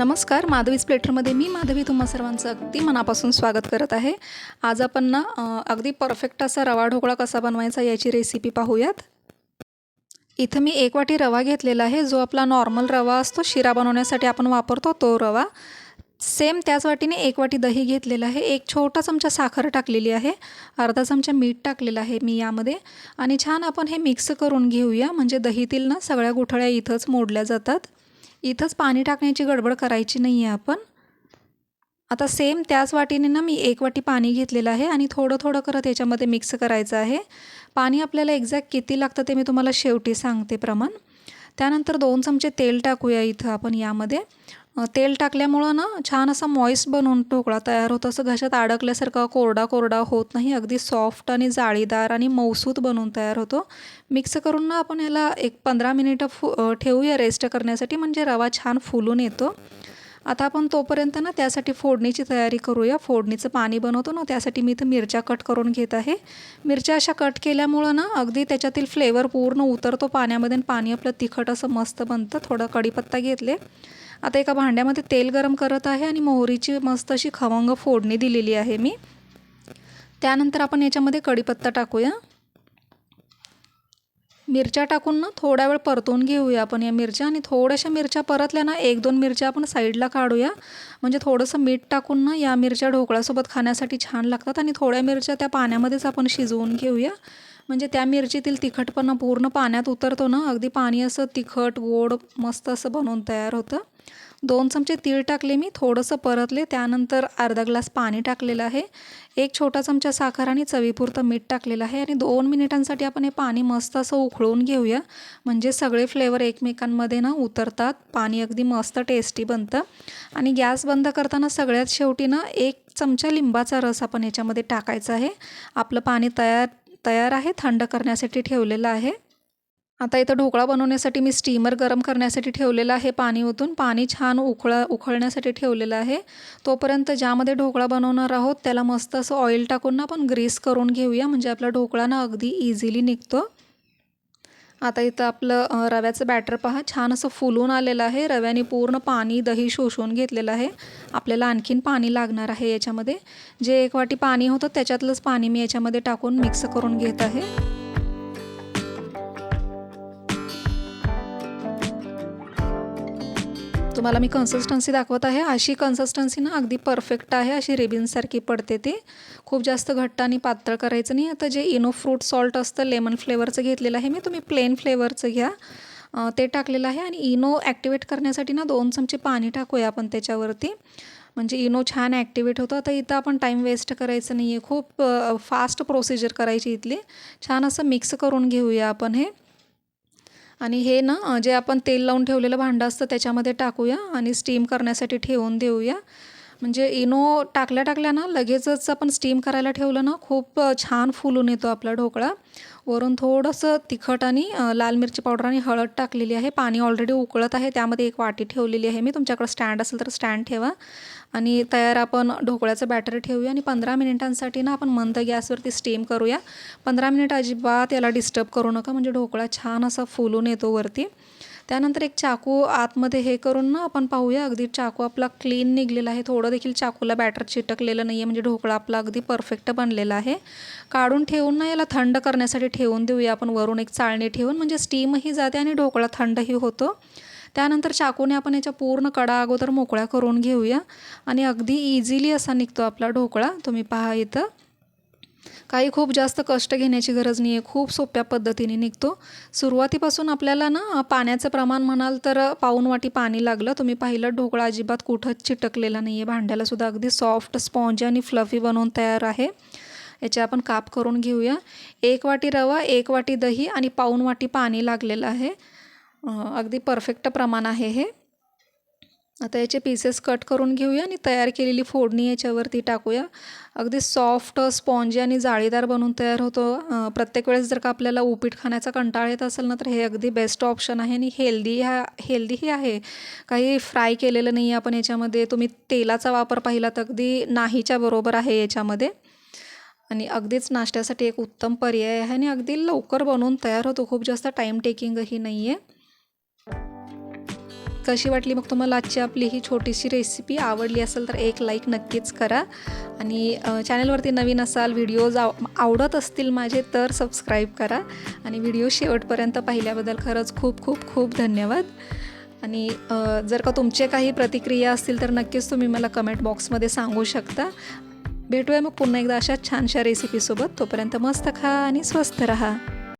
नमस्कार माधवीज प्लेटरमध्ये मी माधवी तुम्हा सर्वांचं अगदी मनापासून स्वागत करत आहे. आज आपण ना अगदी परफेक्ट असा रवा ढोकळा कसा बनवायचा याची रेसिपी पाहूयात. इथं मी एक वाटी रवा घेतलेला आहे जो आपला नॉर्मल रवा असतो शिरा बनवण्यासाठी आपण वापरतो तो रवा. सेम त्याच वाटीने एक वाटी दही घेतलेलं आहे एक छोटा चमचा साखर टाकलेली आहे अर्धा चमचा मीठ टाकलेलं आहे मी यामध्ये. आणि छान आपण हे मिक्स करून घेऊया म्हणजे दहीतील ना सगळ्या गुठळ्या इथंच मोडल्या जातात. इथंच पाणी टाकण्याची गडबड करायची नाही आहे आपण. आता सेम त्याच वाटीने ना मी एक वाटी पाणी घेतलेलं आहे आणि थोडं थोडं करत याच्यामध्ये मिक्स करायचं आहे. पाणी आपल्याला एक्झॅक्ट किती लागतं ते मी तुम्हाला शेवटी सांगते प्रमाण. त्यानंतर दोन चमचे तेल टाकूया इथं आपण यामध्ये. तेल टाकल्यामुळं ना छान असा मॉइस्ट बनवून ढोकळा तयार होतो. असं घशात अडकल्यासारखा कोरडा कोरडा होत नाही. अगदी सॉफ्ट आणि जाळीदार आणि मौसूत बनवून तयार होतो. मिक्स करून ना आपण याला एक पंधरा मिनिटं फु ठेवूया रेस्ट करण्यासाठी. म्हणजे रवा छान फुलून येतो. आता आपण तोपर्यंत ना त्यासाठी फोडणीची तयारी करूया. फोडणीचं पाणी बनवतो ना त्यासाठी मी इथं मिरच्या कट करून घेत आहे. मिरच्या अशा कट केल्यामुळं ना अगदी त्याच्यातील फ्लेवर पूर्ण उतरतो पाण्यामध्ये पाणी आपलं तिखट असं मस्त बनतं. थोडं कढीपत्ता घेतले. आता एका भांड्यामध्ये तेल गरम करत आहे आणि मोहरीची मस्त अशी खवंग फोडणी दिलेली आहे मी. त्यानंतर आपण याच्यामध्ये कढीपत्ता टाकूया. मिरच्या टाकून ना थोडा वेळ परतून घेऊया आपण या मिरच्या आणि थोड्याशा मिरच्या परतल्या ना एक दोन मिरच्या आपण साईडला काढूया. म्हणजे थोडंसं मीठ टाकून ना या मिरच्या ढोकळ्यासोबत खाण्यासाठी छान लागतात आणि थोड्या मिरच्या त्या पाण्यामध्येच आपण शिजवून घेऊया. म्हणजे त्या मिरचीतील तिखटपणा पूर्ण पाण्यात उतरतो ना अगदी पाणी असं तिखट गोड मस्त असं बनवून तयार होतं. दोन चमचे तीळ टाकले मी थोडंसं परतले त्यानंतर अर्धा ग्लास पाणी टाकलेलं आहे. एक छोटा चमचा साखर आणि चवीपुरतं मीठ टाकलेलं आहे आणि दोन मिनिटांसाठी आपण हे पाणी मस्त असं उकळून घेऊया. म्हणजे सगळे फ्लेवर एकमेकांमध्ये ना उतरतात पाणी अगदी मस्त टेस्टी बनतं. आणि गॅस बंद करताना सगळ्यात शेवटी ना एक चमचा लिंबाचा रस आपण याच्यामध्ये टाकायचा आहे. आपलं पाणी तयार तयार आहे थंड करण्यासाठी ठेवलेलं आहे. आता इथं ढोकळा बनवण्यासाठी मी स्टीमर गरम करण्यासाठी ठेवलेलं आहे पाणी ओतून. पाणी छान उखळा उखळण्यासाठी ठेवलेलं आहे. तोपर्यंत ज्यामध्ये ढोकळा बनवणार आहोत त्याला मस्त असं ऑइल टाकून ना आपण ग्रीस करून घेऊया. म्हणजे आपला ढोकळा ना अगदी इझिली निघतो. आता इथं आपलं रव्याचं बॅटर पहा. छान असं फुलून आलेलं आहे. रव्याने पूर्ण पाणी दही शोषून घेतलेलं आहे. आपल्याला आणखीन पाणी लागणार आहे याच्यामध्ये. जे एक वाटी पाणी होतं त्याच्यातलंच पाणी मी याच्यामध्ये टाकून मिक्स करून घेत आहे. तुम्हाला मी कन्सिस्टन्सी दाखवत आहे. अशी कन्सिस्टन्सी ना अगदी परफेक्ट आहे. अशी रिबिनसारखी पडते ती. खूप जास्त घट्ट आणि पातळ करायचं नाही. आता जे इनो फ्रूट सॉल्ट असतं लेमन फ्लेवरचं घेतलेलं आहे मी तुम्ही प्लेन फ्लेवरचं घ्या. ते टाकलेलं आहे आणि इनो ॲक्टिवेट करण्यासाठी ना दोन चमचे पाणी टाकूया आपण त्याच्यावरती. म्हणजे इनो छान ॲक्टिवेट होतं. आता इथं आपण टाईम वेस्ट करायचं नाही आहे खूप फास्ट प्रोसिजर करायची इथली. छान असं मिक्स करून घेऊया आपण हे. आणि हे ना जे आपण तेल लावून ठेवलेलं भांडं असतं त्याच्यामध्ये टाकूया आणि स्टीम करण्यासाठी ठेवून देऊया. म्हणजे इनो टाकल्या टाकल्या ना लगेचच आपण स्टीम करायला ठेवलं ना खूप छान फुलून येतो आपला ढोकळा. वरून थोडंसं तिखट आणि लाल मिरची पावडर आणि हळद टाकलेली आहे. पाणी ऑलरेडी उकळत आहे त्यामध्ये एक वाटी ठेवलेली आहे मी. तुमच्याकडे स्टँड असेल तर स्टँड ठेवा. आणि तयार आपण ढोकळ्याचं बॅटर ठेवूया आणि पंधरा मिनिटांसाठी ना आपण मंद गॅसवरती स्टीम करूया. पंधरा मिनिट अजिबात याला डिस्टर्ब करू नका. म्हणजे ढोकळा छान असा फुलून येतो वरती. त्यानंतर एक चाकू आतमध्ये हे करून ना आपण पाहूया. अगदी चाकू आपला क्लीन निघलेला आहे. थोडं देखील चाकूला बॅटर चिटकलेलं नाही आहे म्हणजे ढोकळा आपला अगदी परफेक्ट बनलेला आहे. काढून ठेवून ना याला थंड करण्यासाठी ठेवून देऊया आपण. वरून एक चाळणी ठेवून. म्हणजे स्टीमही जाते आणि ढोकळा थंडही होतो. त्यानंतर चाकूने आपण याच्या पूर्ण कडा अगोदर मोकळ्या करून घेऊया. आणि अगदी इझिली असा निघतो आपला ढोकळा. तुम्ही पहा इथं. काही खूप जास्त कष्ट घेण्याची गरज नाही आहे खूप सोप्या पद्धतीने निघतो. सुरुवातीपासून आपल्याला ना पाण्याचं प्रमाण म्हणाल तर पाऊन वाटी पाणी लागलं. तुम्ही पाहिलं ढोकळा अजिबात कुठंच चिटकलेला नाही आहे भांड्यालासुद्धा अगदी सॉफ्ट स्पॉन्ज आणि फ्लफी बनवून तयार आहे. याचे आपण काप करून घेऊया. एक वाटी रवा एक वाटी दही आणि पाऊन वाटी पाणी लागलेलं आहे. अगदी परफेक्ट प्रमाण आहे हे. आता याचे पीसेस कट करून घेऊया आणि तयार केलेली फोडणी याच्यावरती टाकूया. अगदी सॉफ्ट स्पॉन्जी आणि जाळीदार बनवून तयार होतो. प्रत्येक वेळेस जर का आपल्याला उपीट खाण्याचा कंटाळा येत असेल ना तर हे अगदी बेस्ट ऑप्शन आहे आणि हेल्दी ह्या हेल्दीही आहे. काही फ्राय केलेलं नाही आहे आपण याच्यामध्ये. तुम्ही तेलाचा वापर पाहिला तर अगदी नाहीच्या बरोबर आहे याच्यामध्ये. आणि अगदीच नाश्त्यासाठी एक उत्तम पर्याय आहे आणि अगदी लवकर बनवून तयार होतो. खूप जास्त टाईम टेकिंगही नाही आहे कशी वाटली? मग तुम्हाला आजची आपली ही छोटीशी रेसिपी आवडली असेल तर एक लाईक नक्कीच करा. आणि चॅनलवरती नवीन असाल व्हिडिओज आव आवडत असतील माझे तर सबस्क्राईब करा. आणि व्हिडिओ शेवटपर्यंत पाहिल्याबद्दल खरंच खूप खूप खूप धन्यवाद. आणि जर का तुमचे काही प्रतिक्रिया असतील तर नक्कीच तुम्ही मला कमेंट बॉक्समध्ये सांगू शकता. भेटूया मग पुन्हा एकदा अशा छानशा रेसिपीसोबत तोपर्यंत मस्त खा आणि स्वस्त रहा.